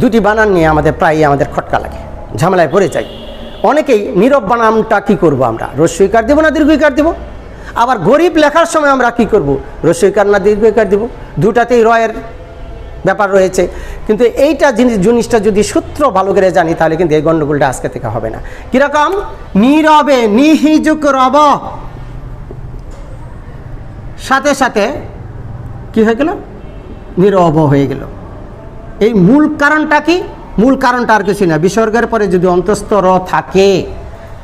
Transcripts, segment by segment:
দুটি বানান নিয়ে আমাদের প্রায়ই আমাদের খটকা লাগে, ঝামেলায় পড়ে যাই। অনেকেই নীরব বানানটা কি করব আমরা? রস্যইকার দেবো না দীর্ঘইকার দেবো? আবার গরিব লেখার সময় আমরা কি করব? রস্যইকার না দীর্ঘইকার দেবো? দুটাতেই রয়ের ব্যাপার রয়েছে। কিন্তু এইটা জিনিস, জিনিসটা যদি সূত্র ভালো করে জানি, তাহলে কিন্তু এই গণ্ডগোলটা আজকে থেকে হবে না। কীরকম? নীরবে নিহিজুক রব। সাথে সাথে কি হয়ে গেল? নীরব হয়ে গেল। এই মূল কারণটা কি? মূল কারণটা আর কিছু না। বিসর্গের পরে যদি অন্তস্থ র থাকে,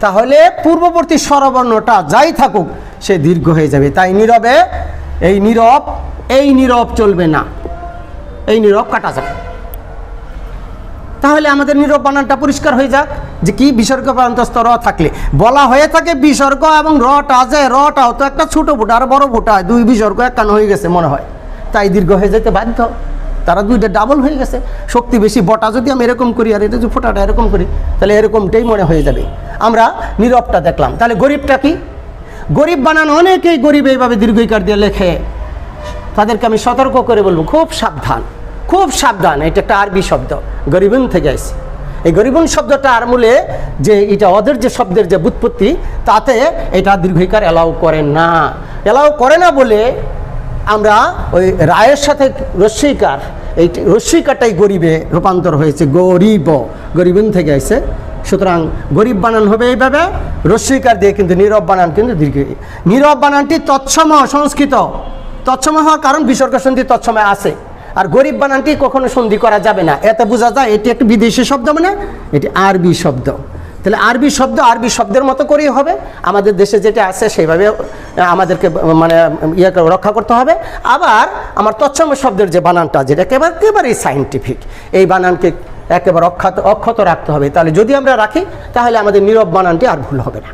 তাহলে পূর্ববর্তী স্বরবর্ণটা যাই থাকুক, সে দীর্ঘ হয়ে যাবে। তাই নীরবে, এই নীরব এই নীরব চলবে না। এই নীরব কাটা যাবে। তাহলে আমাদের নীরব বানানটা পরিষ্কার হয়ে যাক যে কি বিসর্গ প্রান্তস্থ র থাকলে। বলা হয়ে থাকে বিসর্গ এবং রটা যে রটাও তো একটা ছোট ফুটা আর বড় ফুটা দুই বিসর্গ একখান হয়ে গেছে মনে হয়। তাই দীর্ঘ হয়ে যেতে বাধ্য। তারা দুইটা ডাবল হয়ে গেছে। শক্তি বেশি, বটা যদি আমি এরকম করি আর এটা যদি ফোটাটা এরকম করি, তাহলে এরকমটাই মনে হয়ে যাবে। আমরা নীরবটা দেখলাম। তাহলে গরিবটা কি? গরিব বানান অনেকেই গরিব এইভাবে দীর্ঘইকার দিয়ে লেখে। তাদেরকে আমি সতর্ক করে বলব, খুব সাবধান খুব সাবধান। এটা একটা আরবি শব্দ, গরিবন থেকে আসছে এই গরিবন শব্দটা আর মূলে যে এটা ওদের যে শব্দের যে বুৎপত্তি, তাতে এটা দীর্ঘিকার অ্যালাউ করে না। অ্যালাউ করে না বলে আমরা ওই রায়ের সাথে রস্যিকার এই রস্যিকারটাই গরিবে রূপান্তর হয়েছে, গরিব, গরিবন থেকে আসছে সুতরাং গরিব বানান হবে এইভাবে রস্যিকার দিয়ে কিন্তু নীরব বানান কিন্তু দীর্ঘ। নীরব বানানটি তৎসম সংস্কৃত। তৎসম হওয়ার কারণ বিসর্গ সন্ধি তৎসময় আছে। আর গরিব বানানটি কখনো সন্ধি করা যাবে না। এতে বোঝা যায় এটি একটি বিদেশি শব্দ মানে এটি আরবি শব্দ। তাহলে আরবি শব্দ আরবি শব্দের মতো করেই হবে। আমাদের দেশে যেটা আছে সেইভাবে আমাদেরকে মানে ইয়ে রক্ষা করতে হবে। আবার আমার তৎসম শব্দের যে বানানটা যেটা একেবারে, একেবারেই সাইন্টিফিক এই বানানকে একেবারে অক্ষত অক্ষত রাখতে হবে। তাহলে যদি আমরা রাখি, তাহলে আমাদের নীরব বানানটি আর ভুল হবে না।